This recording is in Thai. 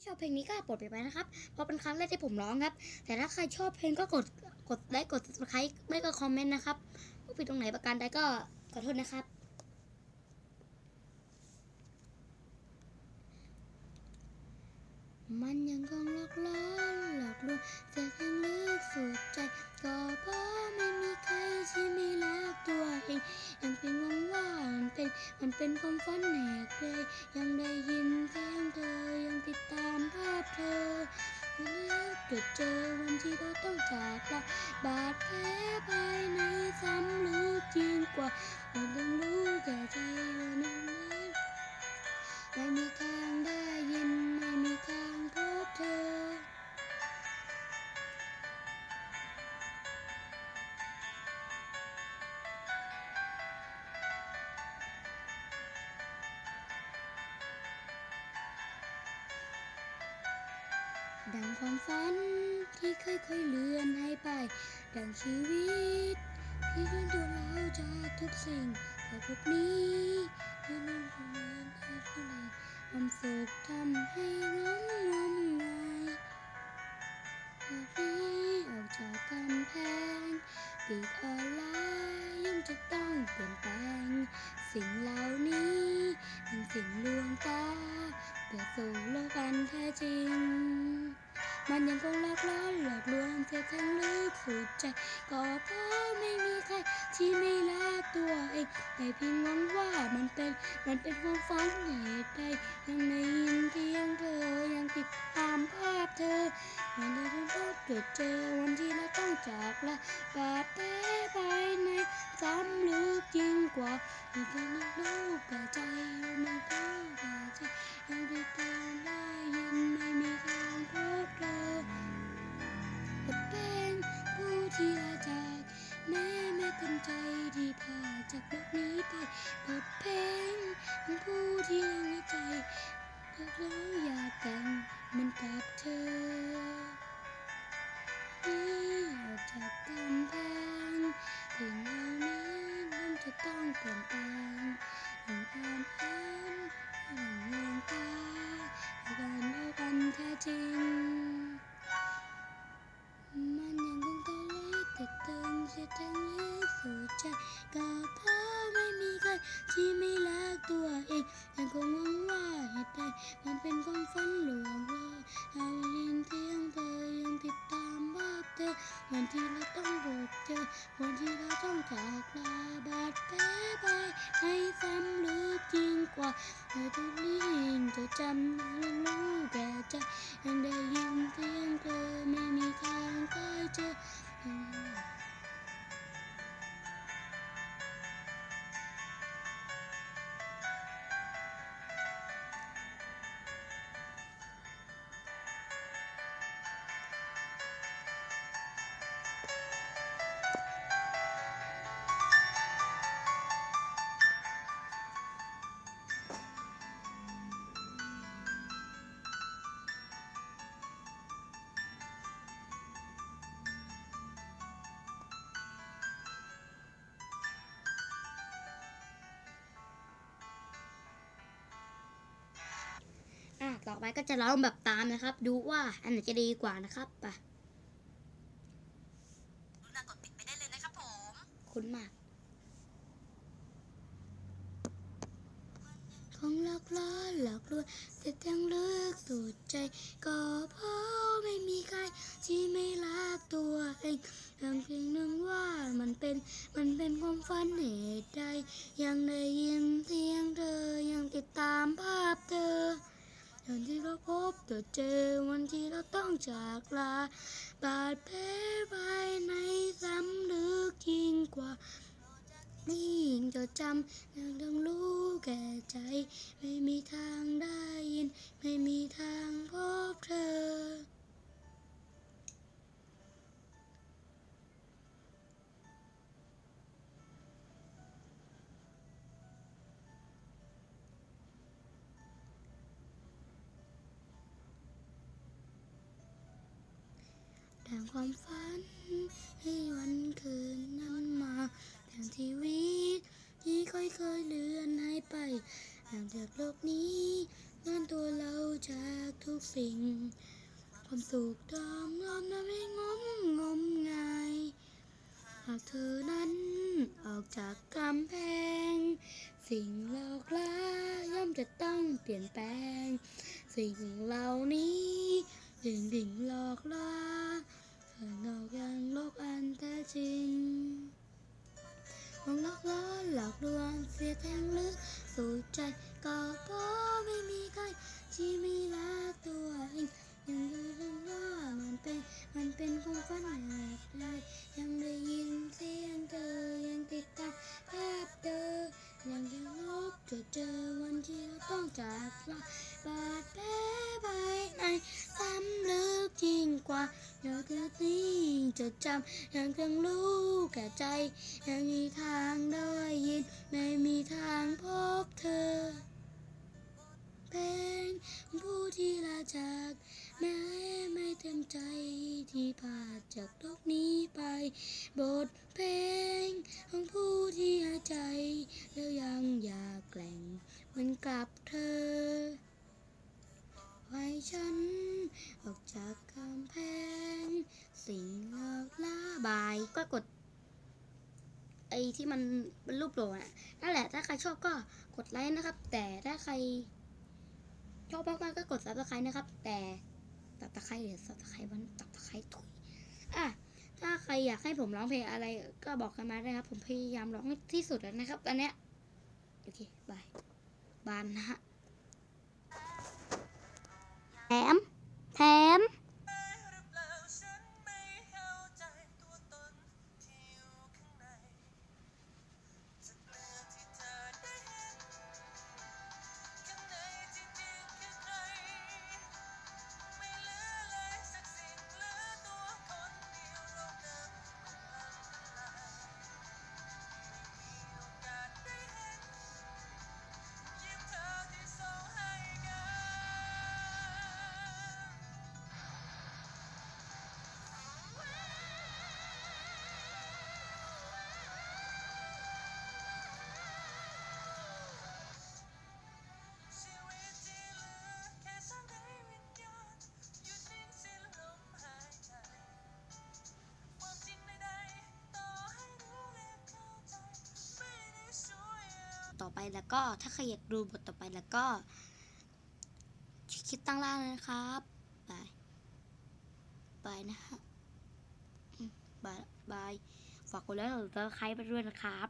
ไม่ชอบเพลงนี้ก็ปลดไปไปนะครับ เพราะเป็นครั้งแรกที่ผมร้องครับ แต่ถ้าใครชอบเพลงก็กดกดไลค์กด subscribe ไม่ก็คอมเมนต์นะครับผู้ผิดตรงไหนประการใดก็ขอโทษนะครับมันยังคงหลอกล้อหลอกลวงแต่ข้างลึกสุดใจ ก็เพราะไม่มีใครที่ไม่รักตัวเองยังเป็นหวังว่ามันเป็นมันเป็นความฝันแหกเลยยังได้ยินเสียงเธอยังติด เกิดเจอวันที่เราต้องจากลาบาดแผลภายในซ้ำลึกยิ่งกว่าเราต้องรู้แก่ใจว่านั้นและมี ดังความฝันที่ค่อยๆเลือนหายไป ดังชีวิต ที่เลื่อนตัวเราจากทุกสิ่งแต่พวกนี้ที่เลื่อนตัวเราจากทุกสิ่งความสุขทำให้ร้องงมงายจากนี้ออกจากกำแพงปีกออนไลน์ย่อมจะต้องเปลี่ยนแปลง สิ่งเหล่านี้เป็นสิ่งลวงตาเพื่อสู่โลกอันแท้จริง มันยังคงหลอกล่อหลอกลวงเสียทั้งลึกสุดใจ ก็เพราะไม่มีใครที่ไม่รักตัวเองแต่เพียงหวังว่ามันเป็นมันเป็นความฝันเหตุใดยังได้ยินเพียงเธอยังติดตามภาพเธอยังได้รู้ว่าเกิดเจอวันที่เราต้องจากลาบาดแผลภายในซ้ำลึกยิ่งกว่ายังได้รู้กับใจไม่รู้ แล้วอยากแต่งมันกับเธอ มันเป็นความฝันหลวงเลยเอายินเสียงเธอยังติดตามภาเธอวันที่เราต้องพบเจอวันที่เราต้องจากลาบาดแผลไปให้ซ้ำลึกยิ่งกว่าเธอทุกนี้จะจำยังรู้แก่ใจยังได้ยินเสียงเธอไม่มีทางได้เจอ ต่อไปก็จะร้องแบบตามนะครับ ดูว่าอันไหนจะดีกว่านะครับไปรุณากดปิดไปได้เลยนะครับผมคุ้นมากคงหลอกล่อหลอกลวงแต่ยังลึกสุดใจ ก็เพราะไม่มีใครที่ไม่รักตัวเองยังเพียงนึงว่ามันเป็นมันเป็นความฝันเหตุใดยังได้ยินเสียงเธอยังติดตามภาพเธอ วันที่เราพบตัวเจอวันที่เราต้องจากลา บาดแผลภายในซ้ำลึกยิ่งกว่านี่ยิ่งจดจำยังต้องรู้แก่ใจ ไม่มีทางได้ยิน ไม่มีทาง ความฝัน ให้วันคืนนั้นมาดังทีวีที่ค่อยๆเลือนหายไปห่างจากโลกนี้เลื่นตัวเราจากทุกสิ่ง ความสุขเดิมงอมนั้นไม่งมงมงายหากเธอนั้นออกจากกำแพง สิ่งหลอกล่าย่อมจะต้องเปลี่ยนแปลง สิ่งเหล่านี้ดิ่งดิ่งหลอกล่า เธอนอกยังโลกอันแท้จริงมองหลอกล้อหลอกลวงเสียแทงลึกสู่ใจก็เพราะไจดเจอวันที่เราต้องจากลาบาดแผลภายในซ้ำลึกยิ่งกว่าอยากจะนิ่งจดจำยังคงรู้แก่ใจ ยังมีทางได้ยินไม่มีทางพบเธอ เป็นผู้ที่ลาจากแม้ไม่เต็มใจที่พาจากโลกนี้ไป บทเพลงของผู้ที่หายใจ แล้วยังอยาก แกล่งเหมือนกับเธอ ไว้ฉัน ออกจากกำแพง สิ่งเลิกล่าบายก็กด ไอ้ที่มันเป็นรูปโดอะนั่นแหละถ้าใครชอบก็กดไลค์นะครับ แต่ถ้าใคร ชอบมากๆก็กดซับสไครต์นะครับ แต่ตับตะไคร้หรือซับตะไคร้วันตับตะไคร้ถุยอะถ้าใครอยากให้ผมร้องเพลงอะไรก็บอกกันมาได้ครับ ผมพยายามร้องให้ที่สุดแล้วนะครับตอนเนี้ย โอเคบายบานนะฮะแอม แล้วก็ถ้าใครอยากดูบทต่อไปแล้วก็คิดตั้งล่างเลยนะครับบายบายนะฮะบายบายฝากกดไลค์กดซับสไครไปด้วยนะครับ